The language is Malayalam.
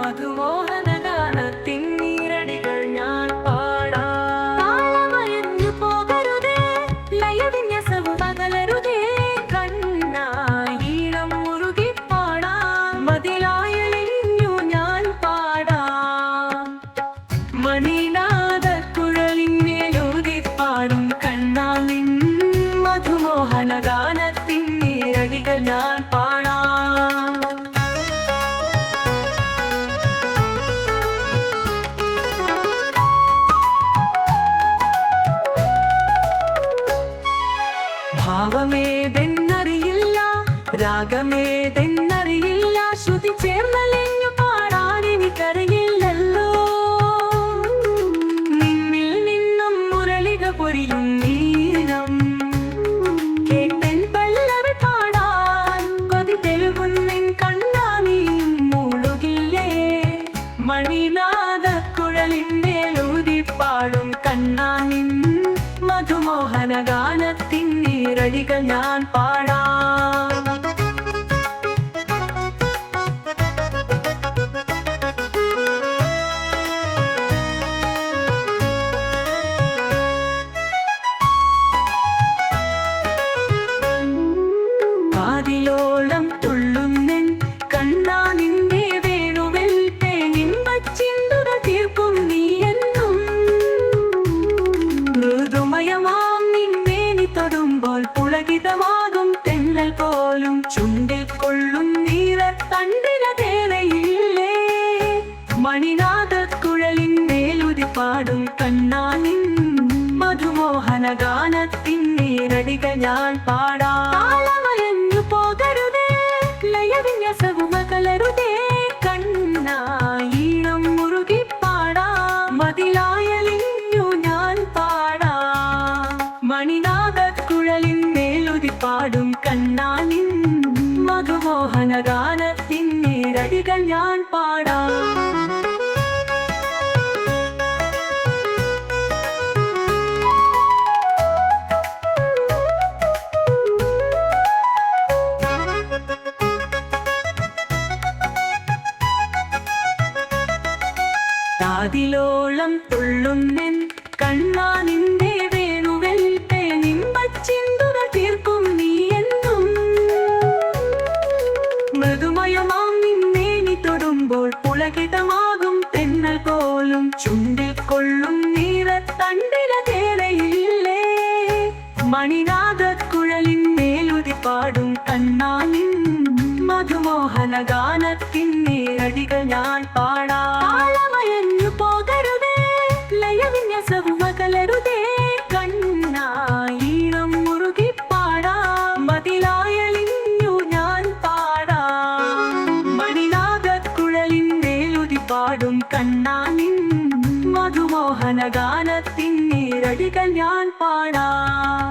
Doymadım o ഭാവമേതെന്നറിയില്ല രാഗമേതെന്നറിയില്ല ശ്രുതി ചേർന്നലിഞ്ഞു മധുമോഹന ഗാനത്തിൻ നീരടികൾ ഞാൻ പാടാം. ഗാനത്തിൻ നീരടികൾ ഞാൻ പാടാമയഞ്ഞു പോകരുതേ ലയവിന്യസവും കലരുതേ കണ്ണായിണം മുറുകി പാടാം. മതിലായലിഞ്ഞു ഞാൻ പാടാം. മണിനാഥക്കുഴലിൻ മേലുതി പാടും കണ്ണാലിൻ മധുമോഹന ഗാനത്തിൻ നീരടികൾ ഞാൻ പാടാം. കാതിലോളം തുള്ളുന്നെൻ കണ്ണാനിന്റെ വേണുവെൽ തേനിമ്പച്ചിന്തുക തീർക്കും നീ എന്നും. മൃദുമയമാം നിന്നേനി തൊടുമ്പോൾ പുളകിതമാകും തെന്നൽ പോലും. ചുണ്ടിൽ കൊള്ളും നീറത്തണ്ടില തേരയില്ലേ മണിനാഥക്കുഴലിൻ മേലുതി പാടും കണ്ണാനിൻ മധുമോഹന ഗാനത്തിൻ നേരടികൾ ഞാൻ പാടാമയഞ്ഞു പാടും കണ്ണാനിൻ മധുമോഹന ഗാനത്തിൻ നീരടികൾ ഞാൻ പാടാം.